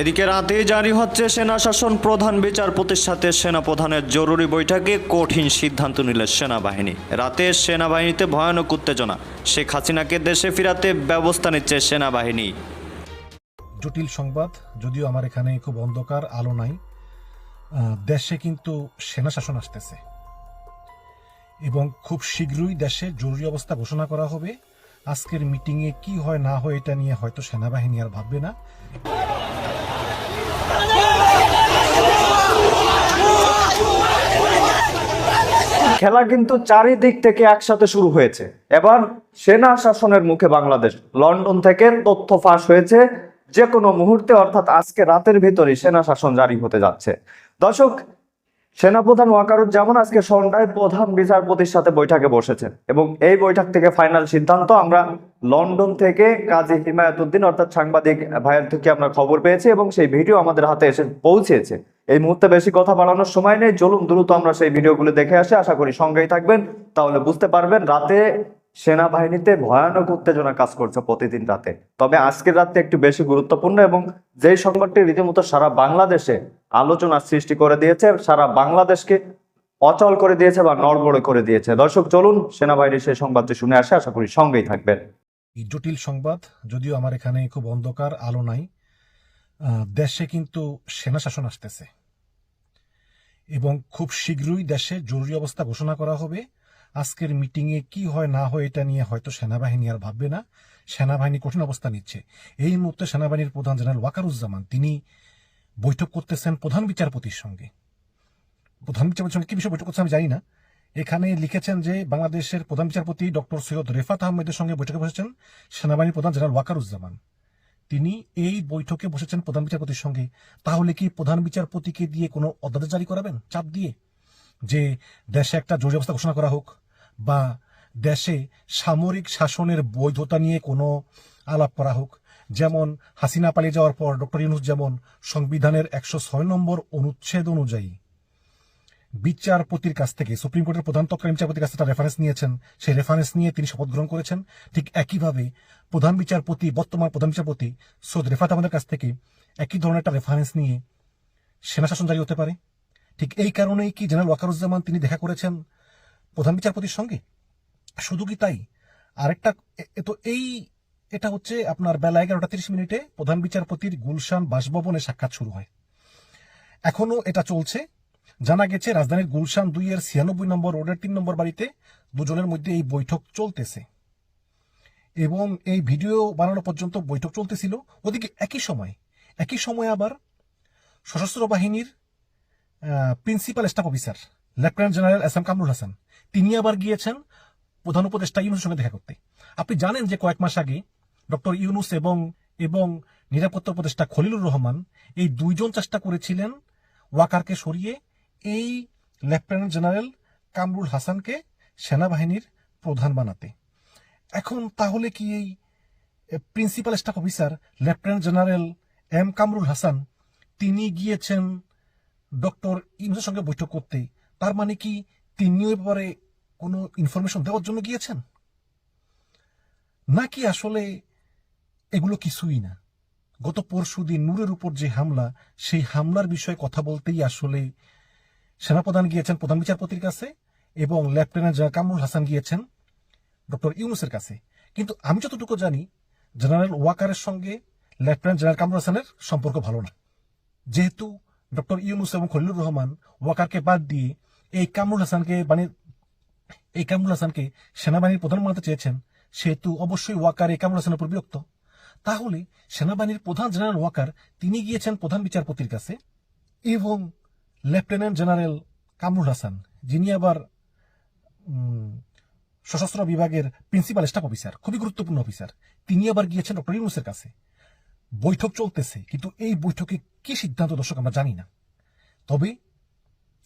এদিকে রাতে জারি হচ্ছে সেনা শাসন প্রধান বিচারপতির সাথে সেনাপ্রধানের জরুরি বৈঠকে কঠিন সিদ্ধান্ত নিল সেনাবাহিনী। রাতে সেনাবাহিনীতে ভয়ানক উত্তেজনা। শেখ হাসিনাকে দেশে ফিরাতে ব্যবস্থা নিচ্ছে সেনাবাহিনী। জটিল সংবাদ, যদিও আমার এখানে খুব অন্ধকার, আলো নাই। দেশে কিন্তু সেনা শাসন আসতেছে। এবং খুব শীঘ্রই দেশে জরুরি অবস্থা ঘোষণা করা হবে। আজকের মিটিংয়ে কি হয়, না হয়, এটা নিয়ে হয়তো সেনাবাহিনী আর ভাববে না। খেলা কিন্তু চারিদিক থেকে একসাথে শুরু হয়েছে। এবার সেনা শাসনের মুখে বাংলাদেশ। লন্ডন থেকে তথ্য ফাঁস হয়েছে যে কোনো মুহূর্তে, অর্থাৎ আজকে রাতের ভিতরে সেনা শাসন জারি হতে যাচ্ছে। দর্শক সেনাপ্রধান ওয়াকারুজ্জামান আজকে সন্ধ্যায় প্রধান বিচারপতির সাথে বৈঠকে বসেছেন এবং এই বৈঠক থেকে ফাইনাল সিদ্ধান্ত আমরা লন্ডন থেকে কাজী হিমায়তুদ্দিন অর্থাৎ সাংবাদিক ভাইয়ের থেকে আমরা খবর পেয়েছি এবং সেই ভিডিও আমাদের হাতে এসে পৌঁছেছে। এই মুহূর্তে বেশি কথা বাড়ানোর সময় নেই, চলুন দ্রুত আমরা সেই ভিডিওগুলো দেখে আসি। আশা করি সঙ্গেই থাকবেন, তাহলে বুঝতে পারবেন রাতে সেনাবাহিনীতে ভয়ানক উত্তেজনা কাজ করছে প্রতিদিন রাতে। তবে আজকের রাতে একটু বেশি গুরুত্বপূর্ণ এবং যেই সংবাদটি রীতিমতো সারা বাংলাদেশে আলোচনার সৃষ্টি করে দিয়েছে, সারা বাংলাদেশকে অচল করে দিয়েছে বা নড়বড়ে করে দিয়েছে। দর্শক, চলুন সেনাবাহিনীর সেই সংবাদটি শুনে আসে, আশা করি সঙ্গেই থাকবেন। জটিল সংবাদ, যদিও আমার এখানে খুব অন্ধকার, আলো নাই দেশে কিন্তু সেনা শাসন আসতেছে। এবং খুব শীঘ্রই দেশে জরুরি অবস্থা ঘোষণা করা হবে। আজকের মিটিংয়ে কি হয়, না হয়, এটা নিয়ে হয়তো সেনাবাহিনী আর ভাববে না। সেনাবাহিনী কঠিন অবস্থা নিচ্ছে। এই মুহূর্তে সেনাবাহিনীর প্রধান জেনারেল ওয়াকারুজ্জামান, তিনি বৈঠক করতেছেন প্রধান বিচারপতির সঙ্গে। প্রধান বিচারপতির সঙ্গে কি বিষয়ে বৈঠক করছে আমি জানি না। এখানে লিখেছেন যে বাংলাদেশের প্রধান বিচারপতি ডক্টর সৈয়দ রেফাত আহমেদের সঙ্গে বৈঠকে বসেছেন সেনাবাহিনীর প্রধান জেনারেল ওয়াকারুজ্জামান। তিনি এই বৈঠকে বসেছেন প্রধান বিচারপতির সঙ্গে। তাহলে কি প্রধান বিচারপতিকে দিয়ে কোনো অধ্যাদেশ জারি করাবেন? চাপ দিয়ে? যে দেশে একটা জরুরি অবস্থা ঘোষণা করা হোক বা দেশে সামরিক শাসনের বৈধতা নিয়ে কোনো আলাপ করা হোক। যেমন হাসিনা পালিয়ে যাওয়ার পর ডক্টর ইউনুস যেমন সংবিধানের একশো ছয় নম্বর অনুচ্ছেদ অনুযায়ী বিচারপতির কাছ থেকে, সুপ্রিম কোর্টের প্রধান তৎকালীন বিচারপতির কাছে একটা রেফারেন্স নিয়েছেন, সেই রেফারেন্স নিয়ে তিনি শপথ গ্রহণ করেছেন। ঠিক একইভাবে প্রধান বিচারপতি, বর্তমান প্রধান বিচারপতি সৈয়দ রেফাত আমাদের কাছ থেকে একই ধরনের একটা রেফারেন্স নিয়ে সেনা শাসন জারি হতে পারে। ঠিক এই কারণেই কি জেনারেল ওয়াকারুজ্জামান তিনি দেখা করেছেন প্রধান বিচারপতির সঙ্গে? শুধু কি তাই? আরেকটা তো এই এটা হচ্ছে আপনার বেলা এগারোটা তিরিশ মিনিটে প্রধান বিচারপতির গুলশান বাসভবনে সাক্ষাৎ শুরু হয়। এখনও এটা চলছে। জানা গেছে রাজধানীর গুলশান দুই এর ছিয়ানব্বই নম্বর রোডের তিন নম্বর বাড়িতে দুজনের মধ্যে এই বৈঠক চলতেছে। এবং এই ভিডিও বানানো পর্যন্ত বৈঠক চলতেছিল। ওদিকে একই সময় একই সময় আবার সশস্ত্র বাহিনীর principal staff officer, lieutenant general S M Kamrul Hasan, তিনি আবার গিয়েছেন প্রধান উপদেষ্টা ইউনুসের সঙ্গে দেখা করতে। আপনি জানেন যে কয়েক মাস আগে ডক্টর ইউনুস এবং এবং নিরাপত্তা উপদেষ্টা খলিলুর রহমান এই দুইজন চেষ্টা করেছিলেন ওয়াকারকে সরিয়ে এই লেফটেন্যান্ট জেনারেল কামরুল হাসানকে সেনাবাহিনীর প্রধান বানাতে। এখন তাহলে কি এই principal staff officer lieutenant general M Kamrul Hasan, তিনি গিয়েছেন ডক্টর ইউনুসের সঙ্গে বৈঠক করতে, তার মানে কি তিনিও এবারে কোনো ইনফরমেশন দেওয়ার জন্য গিয়েছেন? নাকি আসলে এগুলো কিছুই না। গত পরশু দিন নূরের উপর যে হামলা, সেই হামলার বিষয়ে কথা বলতেই আসলে সেনাপ্রধান গিয়েছেন প্রধান বিচারপতির কাছে এবং লেফটেন্যান্ট জেনারেল কামরুল হাসান গিয়েছেন ডক্টর ইউনুসের কাছে। কিন্তু আমি যতটুকু জানি, জেনারেল ওয়াকারের সঙ্গে লেফটেন্যান্ট জেনারেল কামরুল হাসানের সম্পর্ক ভালো না। যেহেতু ডক্টর ইউনুস এবং খলিলুর রহমান ওয়াকারকে বাদ দিয়ে এই কামরুল হাসানকে মানে এই কামরুল হাসানকে সেনাবাহিনীর প্রধান বানাতে চেয়েছেন, সেহেতু অবশ্যই ওয়াকার এই কামরুল হাসানের উপর বিরক্ত। তাহলে সেনাবাহিনীর প্রধান জেনারেল ওয়াকার তিনি গিয়েছেন প্রধান বিচারপতির কাছে এবং লেফটেন্যান্ট জেনারেল কামরুল হাসান, যিনি আবার সশস্ত্র বিভাগের প্রিন্সিপাল, স্টাফ অফিসার, খুবই গুরুত্বপূর্ণ অফিসার, তিনি আবার গিয়েছেন ডক্টর ইউনুসের কাছে। বৈঠক চলতেছে, কিন্তু এই বৈঠকে কি সিদ্ধান্ত দর্শক আমরা জানি না। তবে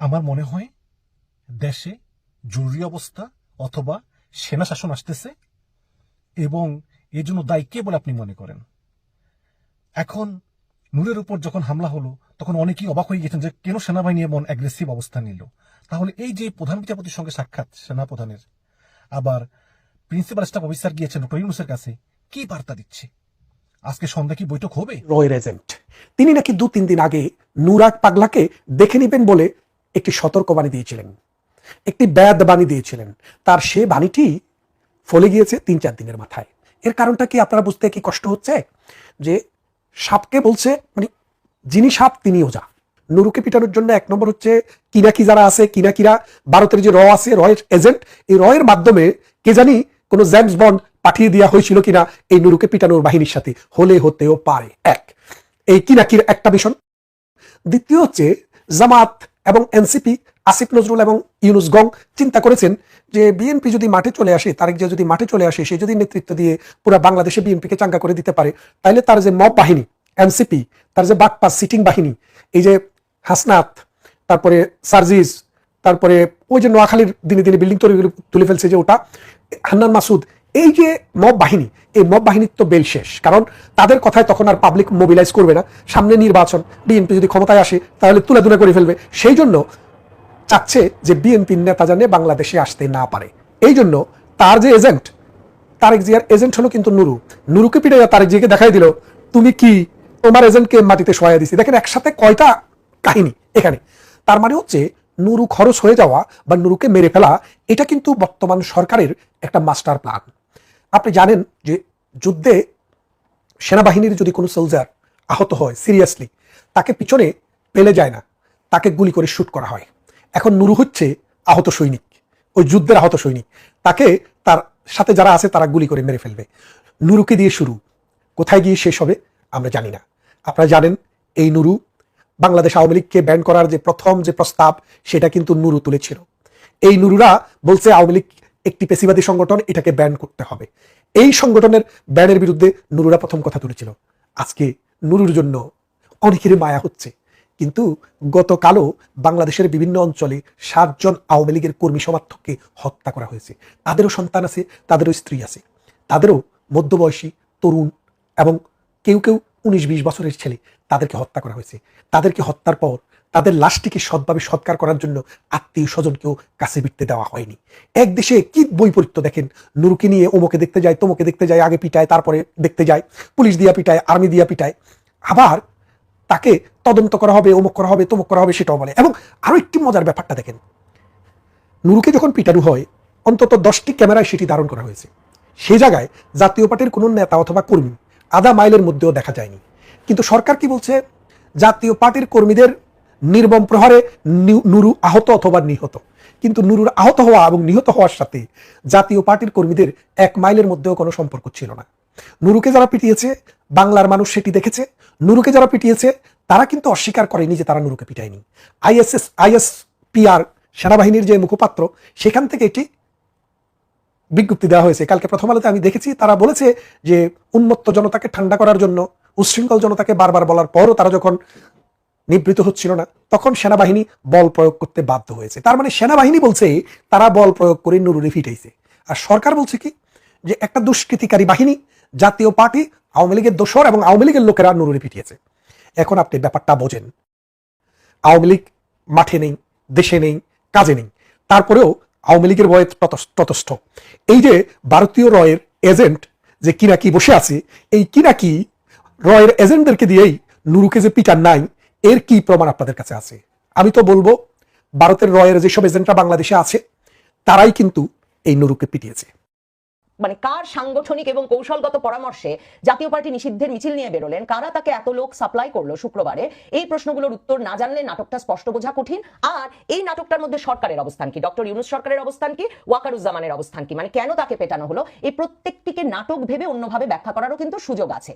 আমার মনে হয় দেশে জরুরি অবস্থা অথবা সেনা শাসন আসতেছে এবং এর জন্য দায়ী কে বলে আপনি মনে করেন? এখন নূরের উপর যখন হামলা হলো, তখন অনেকেই অবাক হয়ে গেছেন যে কেন সেনাবাহিনী এমন অ্যাগ্রেসিভ অবস্থান নিল? তাহলে এই যে প্রধান বিচারপতির সঙ্গে সাক্ষাৎ সেনা প্রধানের আবার প্রিন্সিপাল স্টাফ অফিসার গিয়েছেন ডক্টর ইউনুসের কাছে, কি বার্তা দিচ্ছে? আজকে সন্ধ্যা কি বৈঠক হবে? রয়ের এজেন্ট তিনি নাকি দু তিন দিন আগে নুরাগ পাগলাকে দেখে নেবেন বলে একটি সতর্কবাণী দিয়েছিলেন। একটি ব্যাদ বাণী দিয়েছিলেন। তার সে বাণীটি ফলে গিয়েছে তিন চার দিনের মাথায়। এর কারণটা কি আপনারা বুঝতে কি কষ্ট হচ্ছে? যে সাপকে বলছে মানে যিনি সাপ তিনি ওজা নুরুকে পিটানোর জন্য এক নম্বর হচ্ছে কিনাকি যারা আছে কিনাকিরা ভারতের যে র আছে, রয়ের এজেন্ট, এই রয়ের মাধ্যমে কে জানি কোনো জেমস বন্ড পাঠিয়ে দেওয়া হয়েছিল কিনা এই নুরুকে পিটানোর বাহিনীর সাথে। হলে হতেও পারে। এক, এই কিনাকির একটা বিষয় দ্বিতীয় হচ্ছে জামাত এবং এনসিপি আসিফ নজরুল এবং ইউনুস গং চিন্তা করেছেন যে বিএনপি যদি মাঠে চলে আসে, তারেক যদি মাঠে চলে আসে, সে যদি নেতৃত্ব দিয়ে পুরো বাংলাদেশে বিএনপিকে চাঙ্গা করে দিতে পারে তাহলে তার যে মব বাহিনী, এনসিপি, তার যে বাকপাস সিটিং বাহিনী, এই যে হাসনাত, তারপরে সার্জিস, তারপরে ওই যে নোয়াখালীর দিনে দিনে বিল্ডিং তৈরি তুলে ফেলছে যে ওটা, হান্নান মাসুদ, এই যে মব বাহিনী, এই মব বাহিনীর তো বেল শেষ। কারণ তাদের কথায় তখন আর পাবলিক মোবিলাইজ করবে না। সামনে নির্বাচন, বিএনপি যদি ক্ষমতায় আসে, তাহলে তুলে তুলে করে ফেলবে। সেই জন্য চাচ্ছে যে বিএনপির নেতা জানে বাংলাদেশে আসতে না পারে। এই জন্য তার যে এজেন্ট, তারেক জিয়ার এজেন্ট হলো কিন্তু নুরু। নুরুকে পিটে তারেক জিয়াকে দেখাই দিল, তুমি কি তোমার এজেন্টকে মাটিতে সহায় দিছি? দেখেন একসাথে কয়টা কাহিনী এখানে। তার মানে হচ্ছে নুরু খরচ হয়ে যাওয়া বা নুরুকে মেরে ফেলা, এটা কিন্তু বর্তমান সরকারের একটা মাস্টার প্ল্যান। আপনি জানেন যে যুদ্ধে সেনাবাহিনীর যদি কোনো সোলজার আহত হয়, সিরিয়াসলি, তাকে পিছনে পেলে যায় না, তাকে গুলি করে শ্যুট করা হয়। এখন নুরু হচ্ছে আহত সৈনিক, ওই যুদ্ধের আহত সৈনিক। তাকে তার সাথে যারা আছে তারা গুলি করে মেরে ফেলবে। নুরুকে দিয়ে শুরু। কোথায় গিয়ে শেষ হবে আমরা জানি না। আপনারা জানেন, এই নুরু বাংলাদেশ আওয়ামী লীগকে ব্যান করার যে প্রথম যে প্রস্তাব, সেটা কিন্তু নুরু তুলেছিল। এই নুরুরা বলছে আওয়ামী লীগ একটি পেশিবাদী সংগঠন, এটাকে ব্যান করতে হবে। এই সংগঠনের ব্যানের বিরুদ্ধে নুরুরা প্রথম কথা তুলেছিল। আজকে নুরুর জন্য অনেকেরই মায়া হচ্ছে। কিন্তু গতকালও বাংলাদেশের বিভিন্ন অঞ্চলে সাতজন আওয়ামী লীগের কর্মী সমর্থককে হত্যা করা হয়েছে। তাদেরও সন্তান আছে, তাদেরও স্ত্রী আছে। তাদেরও মধ্যবয়সী, তরুণ এবং কেউ কেউ উনিশ বিশ বছরের ছেলে তাদেরকে হত্যা করা হয়েছে। তাদেরকে হত্যার পর তাদের লাশটিকে সৎভাবে সৎকার করার জন্য আত্মীয় স্বজনকেও কাছে বিটতে দেওয়া হয়নি। এক দেশে কি বৈপরীত্য দেখেন? নুরুকে নিয়ে ওমকে দেখতে যায়, তোমকে দেখতে যায়, আগে পিটায়, তারপরে দেখতে যায়, পুলিশ দিয়া পিটায়, আর্মি দিয়া পিটায়। আবার তাকে তদন্ত করা হবে, অমুক করা হবে, তমুক করা হবে সেটাও বলে। এবং আরও একটি মজার ব্যাপারটা দেখেন। নুরুকে যখন পিটানো হয়, অন্তত দশটি ক্যামেরায় সেটি ধারণ করা হয়েছে। সেই জায়গায় জাতীয় পার্টির কোনো নেতা অথবা কর্মী আধা মাইলের মধ্যেও দেখা যায়নি। কিন্তু সরকার কি বলছে? জাতীয় পার্টির কর্মীদের নির্মম প্রহারে নুরু আহত অথবা নিহত। কিন্তু নুরুর আহত হওয়া এবং নিহত হওয়ার সাথে জাতীয় পার্টির কর্মীদের এক মাইলের মধ্যেও কোনো সম্পর্ক ছিল না। নুরুকে যারা পিটিয়েছে, বাংলার মানুষ সেটি দেখেছে। নুরুকে যারা পিটিয়েছে তারা কিন্তু অস্বীকার করেনি যে তারা নুরুকে পিটায়নি। আইএসএস, আইএসপিআর সেনাবাহিনীর যে মুখপাত্র, সেখান থেকে এটি বিজ্ঞপ্তি দেওয়া হয়েছে। কালকে প্রথম আলোতে আমি দেখেছি, তারা বলেছে যে উন্মত্ত জনতাকে ঠান্ডা করার জন্য উচ্ছৃঙ্খল জনতাকে বারবার বলার পরও তারা যখন নিবৃত হচ্ছিল না, তখন সেনাবাহিনী বল প্রয়োগ করতে বাধ্য হয়েছে। তার মানে সেনাবাহিনী বলছে, তারা বল প্রয়োগ করে নুরুরে ফিটাইছে আর সরকার বলছে কি, যে একটা দুষ্কৃতিকারী বাহিনী, জাতীয় পার্টি, আওয়ামী লীগের দোসর এবং আওয়ামী লীগের লোকেরা নুরুরে পিটিয়েছে। এখন আপনি ব্যাপারটা বোঝেন। আওয়ামী লীগ মাঠে নেই, দেশে নেই, কাজে নেই। তারপরেও আওয়ামী লীগের ভয়ে ততস্থ। এই যে ভারতীয় রয়ের এজেন্ট যে কিনাকি বসে আছে, এই কিনাকি রয়ের এজেন্টদেরকে দিয়েই নুরুকে যে পিটার নাই, এর কি প্রমাণ আপনাদের কাছে আছে? আমি তো বলব, ভারতের রয়ের যেসব এজেন্টরা বাংলাদেশে আছে, তারাই কিন্তু এই নুরুকে পিটিয়েছে। মানে কার সাংগঠনিক এবং কৌশলগত পরামর্শে জাতীয় পার্টি নিষিদ্ধের মিছিল নিয়ে বেরোলেন? কারা তাকে এত লোক সাপ্লাই করল শুক্রবারে? এই প্রশ্নগুলোর উত্তর না জানলে নাটকটা স্পষ্ট বোঝা কঠিন। আর এই নাটকটার মধ্যে সরকারের অবস্থান কি? ডক্টর ইউনুস সরকারের অবস্থান কি? ওয়াকারুজ্জামানের অবস্থান কি? মানে কেন তাকে পেটানো হলো? এই প্রত্যেকটিকে নাটক ভেবে অন্যভাবে ব্যাখ্যা করারও কিন্তু সুযোগ আছে।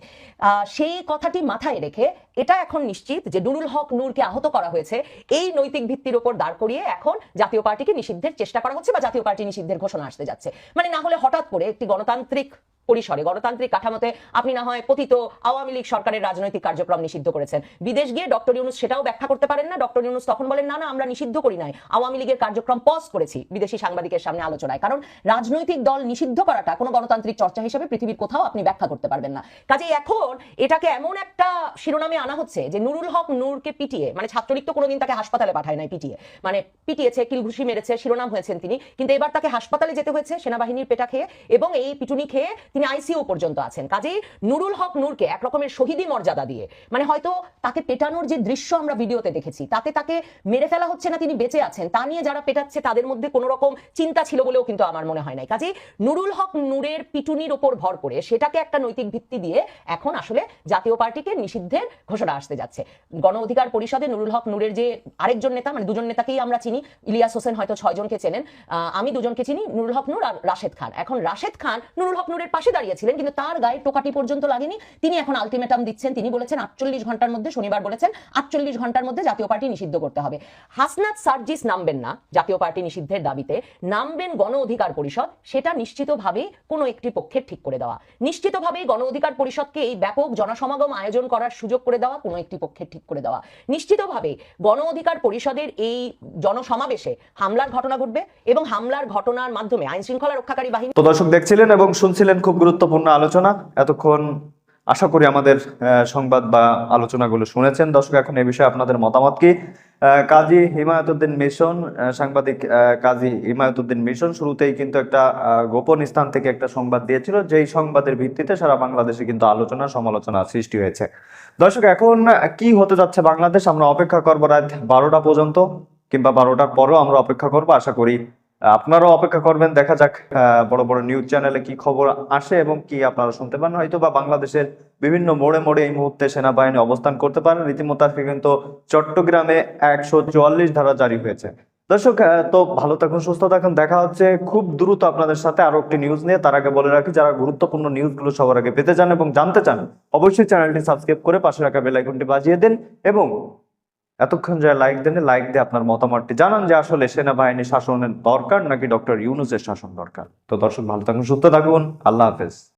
সেই কথাটি মাথায় রেখে এটা এখন নিশ্চিত যে নুরুল হক নূরকে আহত করা হয়েছে। এই নৈতিক ভিত্তির উপর দাঁড় করিয়ে এখন জাতীয় পার্টিকে নিষিদ্ধের চেষ্টা করা হচ্ছে বা জাতীয় পার্টি নিষিদ্ধের ঘোষণা আসতে যাচ্ছে। মানে না হলে হঠাৎ করে একটি গণতান্ত্রিক পরিসরে। গণতান্ত্রিক কাঠামোতে আপনি না হয় পতিত আওয়ামী লীগ সরকারের রাজনৈতিক কার্যক্রম নিষিদ্ধ করেছেন। বিদেশ গিয়ে ডক্টর ইউনুস সেটাও ব্যাখ্যা করতে পারেন না? ডক্টর ইউনুস তখন বলেন, না না, আমরা নিষিদ্ধ করি নাই। আওয়ামী লীগের কার্যক্রম পজ করেছি বিদেশি সাংবাদিকের সামনে আলোচনায়। কারণ রাজনৈতিক দল নিষিদ্ধ করাটা কোনো গণতান্ত্রিক চর্চা হিসেবে পৃথিবীর কোথাও আপনি ব্যাখ্যা করতে পারবেন না। কাজে এখন এটাকে এমন একটা শিরোনামে আনা হচ্ছে যে নুরুল হক নূরকে পিটিয়ে মানে ছাত্রলীগ তো কোনোদিন তাকে হাসপাতালে পাঠায় নাই পিটিয়ে মানে পিটিয়েছে, কিলঘুষি মেরেছে, শিরোনাম হয়েছেন তিনি, কিন্তু এবার তাকে হাসপাতালে যেতে হয়েছে সেনাবাহিনীর পেটা খেয়ে এবং এই পিটুনি খেয়ে তিনি আইসিইউ পর্যন্ত আছেন। কাজেই নুরুল হক নূরকে এক রকমের শহীদি মর্যাদা দিয়ে মানে হয়তো তাকে পেটানোর যে দৃশ্য আমরা ভিডিওতে দেখেছি, তাতে তাকে মেরে ফেলা হচ্ছে না তিনি বেঁচে আছেন, তা নিয়ে যারা পেটাচ্ছে তাদের মধ্যে কোনো রকম চিন্তা ছিল বলেও কিন্তু আমার মনে হয় নাই। কাজেই নুরুল হক নূরের পিটুনির ওপর ভর করে সেটাকে একটা নৈতিক ভিত্তি দিয়ে এখন আসলে জাতীয় পার্টিকে নিষিদ্ধের ঘোষণা আসতে যাচ্ছে। গণ অধিকার পরিষদে নুরুল হক নূরের যে আরেকজন নেতা মানে দুজন নেতাকেই আমরা চিনি, ইলিয়াস হোসেন হয়তো ছয়জনকে চেনেন আমি দুজনকে চিনি, নুরুল হক নূর আর রাশেদ খান। এখন রাশেদ খান নুরুল হক নূরের পাশে দাঁড়িয়েছিলেন, কিন্তু তার গায়ে টোকাটি পর্যন্ত লাগেনি। তিনি এখন আলটিমেটাম দিচ্ছেন। তিনি বলেছেন, আটচল্লিশ ঘণ্টার মধ্যে শনিবার বলেছেন, আটচল্লিশ ঘণ্টার মধ্যে জাতীয় পার্টি নিষিদ্ধ করতে হবে। হাসনাত সার্জিস নামবেন না জাতীয় পার্টি নিষিদ্ধের দাবিতে। নামবেন গণ অধিকার পরিষদ, সেটা নিশ্চিতভাবেই কোনো একটি পক্ষের ঠিক করে দেওয়া। নিশ্চিতভাবেই গণ অধিকার পরিষদকে এই ব্যাপক জনসমাগম আয়োজন করার সুযোগ করে দেওয়া কোনো একটি পক্ষের ঠিক করে দেওয়া। নিশ্চিতভাবে গণ অধিকার পরিষদের এই জনসমাবেশে হামলার ঘটনা ঘটবে এবং হামলার ঘটনার মাধ্যমে আইন শৃঙ্খলা রক্ষাকারী বাহিনী তো দর্শক দেখছিলেন এবং শুনছিলেন খুব গুরুত্বপূর্ণ আলোচনা। এতক্ষণ আশা করি আমাদের সংবাদ বা আলোচনাগুলো শুনেছেন। দর্শক, এখন এ বিষয়ে আপনাদের মতামত কি? কাজী হিমায়তুদ্দিন মিশন সাংবাদিক কাজী হিমায়তুদ্দিন মিশন শুরুতেই কিন্তু একটা গোপন স্থান থেকে একটা সংবাদ দিয়েছিল। যেই সংবাদের ভিত্তিতে সারা বাংলাদেশে কিন্তু আলোচনা, সমালোচনা সৃষ্টি হয়েছে। দর্শক, এখন কি হতে যাচ্ছে বাংলাদেশ? আমরা অপেক্ষা করব রাত বারোটা পর্যন্ত কিংবা বারোটার পরও আমরা অপেক্ষা করব। আশা করি আপনারাও অপেক্ষা করবেন, দেখা যাক বড় বড় নিউজ চ্যানেলে কি খবর আসে এবং কি আপনারা শুনতে পান। হয়তো বা বাংলাদেশের বিভিন্ন মোড়ে মোড়ে এই মুহূর্তে সেনাবাহিনী অবস্থান করতে পারেন রীতিমতো আজকে কিন্তু চট্টগ্রামে একশো চুয়াল্লিশ ধারা জারি হয়েছে। দর্শক তো ভালো থাকুন, সুস্থ থাকুন। দেখা হচ্ছে খুব দ্রুত আপনাদের সাথে আরও একটি নিউজ নিয়ে। তার আগে বলে রাখি, যারা গুরুত্বপূর্ণ নিউজগুলো সবার আগে পেতে চান এবং জানতে চান, অবশ্যই চ্যানেলটি সাবস্ক্রাইব করে পাশে রাখা বেল আইকনটি বাজিয়ে দেন এবং এতক্ষণ যারা লাইক দেন লাইক দিয়ে আপনার মতামতটি জানান যে আসলে সেনাবাহিনী শাসনের দরকার নাকি ডক্টর ইউনুসের শাসন দরকার। তো দর্শক, ভালো থাকুন, সুস্থ থাকুন, আল্লাহ হাফেজ।